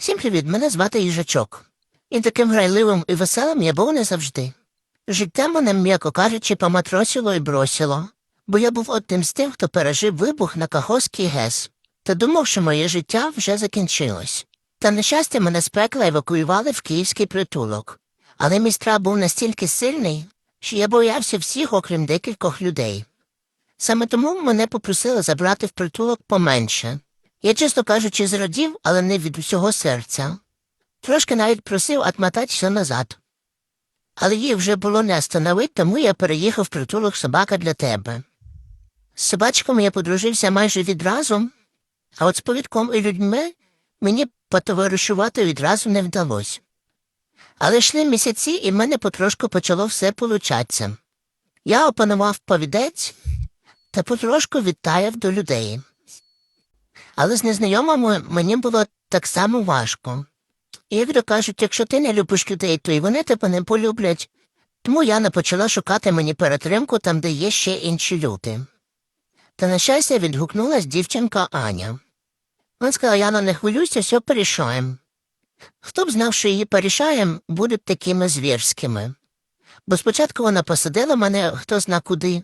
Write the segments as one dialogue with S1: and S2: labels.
S1: Всім привіт, мене звати Їжачок. І таким грайливим і веселим я був не завжди. Життя мене, м'яко кажучи, поматросило і бросило, бо я був одним з тих, хто пережив вибух на Каховський ГЕС, та думав, що моє життя вже закінчилось. Та на щастя мене з пекла евакуювали в київський притулок. Але мій страх був настільки сильний, що я боявся всіх, окрім декількох людей. Саме тому мене попросили забрати в притулок поменше. Я, чесно кажучи, зрадів, але не від усього серця. Трошки навіть просив отмотатися назад. Але їх вже було не остановити, тому я переїхав в притулок собака для тебе. З собачками я подружився майже відразу, а от з повідком і людьми мені потоваришувати відразу не вдалося. Але йшли місяці, і в мене потрошку почало все получатися. Я опанував повідець та потрошку відтаяв до людей. Але з незнайомими мені було так само важко. І як то кажуть, якщо ти не любиш людей, то і вони тебе не полюблять. Тому Яна почала шукати мені перетримку там, де є ще інші люди. Та на щастя відгукнулась дівчинка Аня. Вона сказала, Яна, не хвилюйся, все порішаємо. Хто б знав, що її порішаєм будуть такими звірськими. Бо спочатку вона посадила мене хто зна куди,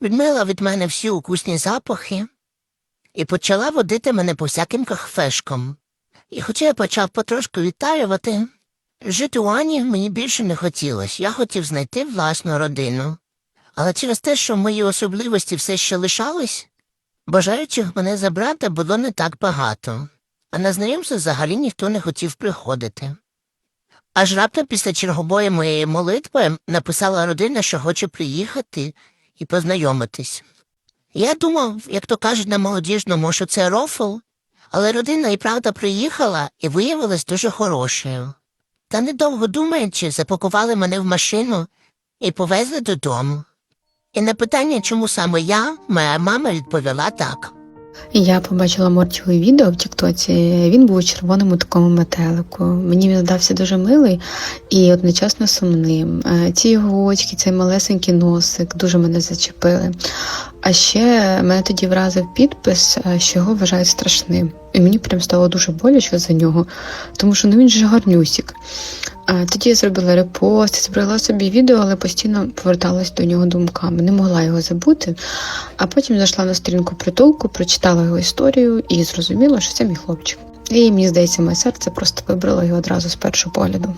S1: відмила від мене всі укусні запахи і почала водити мене по всяким кахфешкам. І хоча я почав потрошку відтаювати, жити у Ані мені більше не хотілося. Я хотів знайти власну родину. Але через те, що мої особливості все ще лишались, бажаючих мене забрати було не так багато, а на знайомство взагалі ніхто не хотів приходити. Аж раптом після чергової моєї молитви написала родина, що хоче приїхати і познайомитись. Я думав, як то кажуть на молодіжному, що це рофл, але родина і правда приїхала і виявилась дуже хорошою. Та недовго думаючи, запакували мене в машину і повезли додому. І на питання, чому саме я, моя мама відповіла так.
S2: Я побачила Мортіве відео в Тіктоці. Він був у червоному такому метелику. Мені він здався дуже милий і одночасно сумним. Е, Ці його очки, цей малесенький носик дуже мене зачепили. А ще мене тоді вразив підпис, е, що його вважають страшним. І мені прям стало дуже боляче за нього, тому що ну він же гарнюсік. Тоді я зробила репост, збрала собі відео, але постійно поверталась до нього думками. Не могла його забути. А потім зайшла на сторінку притулку, прочитала його історію і зрозуміла, що це мій хлопчик. І мені здається, моє серце просто вибрало його одразу з першого погляду.